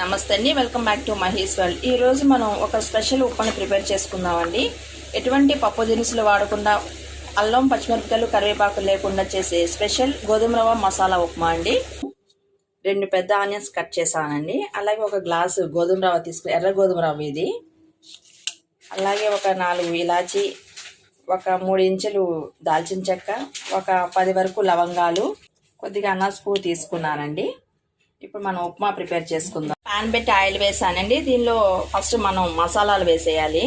నమస్తే అండి. Welcome back to Mahesh world ఈ రోజు మనం ఒక స్పెషల్ ఉప్మాని ప్రిపేర్ చేసుకుందామండి. ఎటువంటి పప్పు దినుసులు వాడకుండా అల్లం పచ్చిమిరపకాయలు కరివేపాకు లేకుండా చేసే స్పెషల్ గోధుమ రవ్వ మసాలా ఉప్మా అండి. రెండు పెద్ద ఆనియన్స్ కట్ చేశానండి. అలాగే ఒక గ్లాసు గోధుమ రవ్వ తీసుకు ఎర్ర గోధుమ రవ్వ ఇది. అలాగే ఒక నాలుగు ఇలాచి ఒక మూడు ఇంచులు దాల్చిన చెక్క ఒక పది వరకు లవంగాలు కొద్దిగా అనాస్ పువ్వు తీసుకున్నానండి. ఇప్పుడు మనం ఉప్మా ప్రిపేర్ చేసుకుందాం. పాన్ పెట్టి ఆయిల్ వేసానండి. దీనిలో ఫస్ట్ మనం మసాలాలు వేసేయాలి.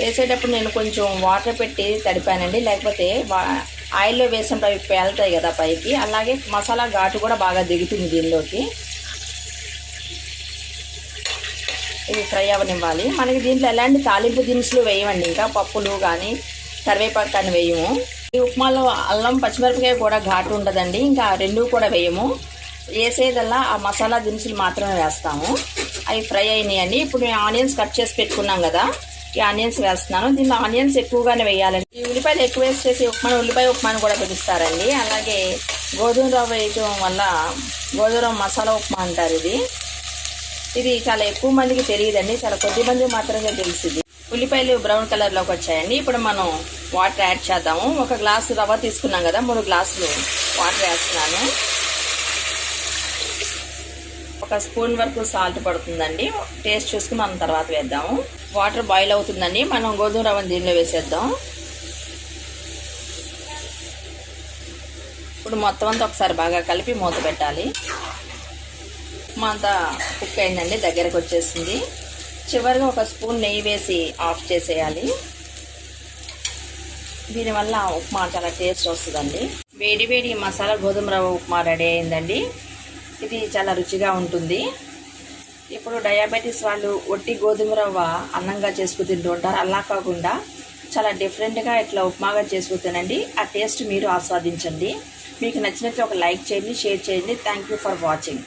వేసేటప్పుడు నేను కొంచెం వాటర్ పెట్టి తడిపానండి. లేకపోతే ఆయిల్లో వేసినప్పుడు అవి పేలుతాయి కదా పైకి. అలాగే మసాలా ఘాటు కూడా బాగా దిగుతుంది దీనిలోకి. ఇవి ఫ్రై అవ్వనివ్వాలి. మనకి దీంట్లో ఎలాంటి తాలింపు దినుసులు వేయమండి. ఇంకా పప్పులు కానీ కరివేపాకు కానీ వేయము. ఈ ఉప్మాలో అల్లం పచ్చిమిరపకాయ కూడా ఘాటు ఉండదండి. ఇంకా రెండు కూడా వేయము. వేసేదల్లా ఆ మసాలా దినుసులు మాత్రమే వేస్తాము. అవి ఫ్రై అయినాయండి ఇప్పుడు మేము ఆనియన్స్ కట్ చేసి పెట్టుకున్నాం కదా ఈ ఆనియన్స్ వేస్తున్నాను. దీనిలో ఆనియన్స్ ఎక్కువగానే వేయాలండి. ఈ ఉల్లిపాయలు ఎక్కువ వేసేసి చేసి ఉప్మా ఉల్లిపాయ ఉప్మాను కూడా పిలుస్తారండి. అలాగే గోధుమ రవ్వ వేయటం వల్ల గోధుమ రవ్వ మసాలా ఉప్మా అంటారు ఇది. ఇది చాలా ఎక్కువ మందికి తెలియదండి. చాలా కొద్ది మంది మాత్రమే తెలుస్తుంది ఉల్లిపాయలు బ్రౌన్ కలర్లోకి వచ్చాయండి. ఇప్పుడు మనం వాటర్ యాడ్ చేద్దాము. ఒక గ్లాసు రవ్వ తీసుకున్నాం కదా మూడు గ్లాసులు వాటర్ వేస్తున్నాను. ఒక స్పూన్ వరకు సాల్ట్ పడుతుందండి. టేస్ట్ చూసుకుని మనం తర్వాత వేద్దాము. వాటర్ బాయిల్ అవుతుందండి. మనం గోధుమ రవ్వను దీనిలో వేసేద్దాం. ఇప్పుడు మొత్తం అంతా ఒకసారి బాగా కలిపి మూత పెట్టాలి. ఉప్మా అంతా కుక్ అయిందండి. దగ్గరకు వచ్చేసింది. చివరిగా ఒక స్పూన్ నెయ్యి వేసి ఆఫ్ చేసేయాలి. దీనివల్ల ఉప్మా చాలా టేస్ట్ వస్తుందండి. వేడి వేడి మసాలా గోధుమ రవ్వ ఉప్మా రెడీ అయిందండి. ఇది చాలా రుచిగా ఉంటుంది. ఇప్పుడు డయాబెటీస్ వాళ్ళు ఒట్టి గోధుమ రవ్వ అన్నంగా చేసుకు తింటూ ఉంటారు. అలా కాకుండా చాలా డిఫరెంట్గా ఇట్లా ఉప్మాగా చేసుకు తినండి. ఆ టేస్ట్ మీరు ఆస్వాదించండి. మీకు నచ్చినట్లు ఒక లైక్ చేయండి షేర్ చేయండి. Thank you for watching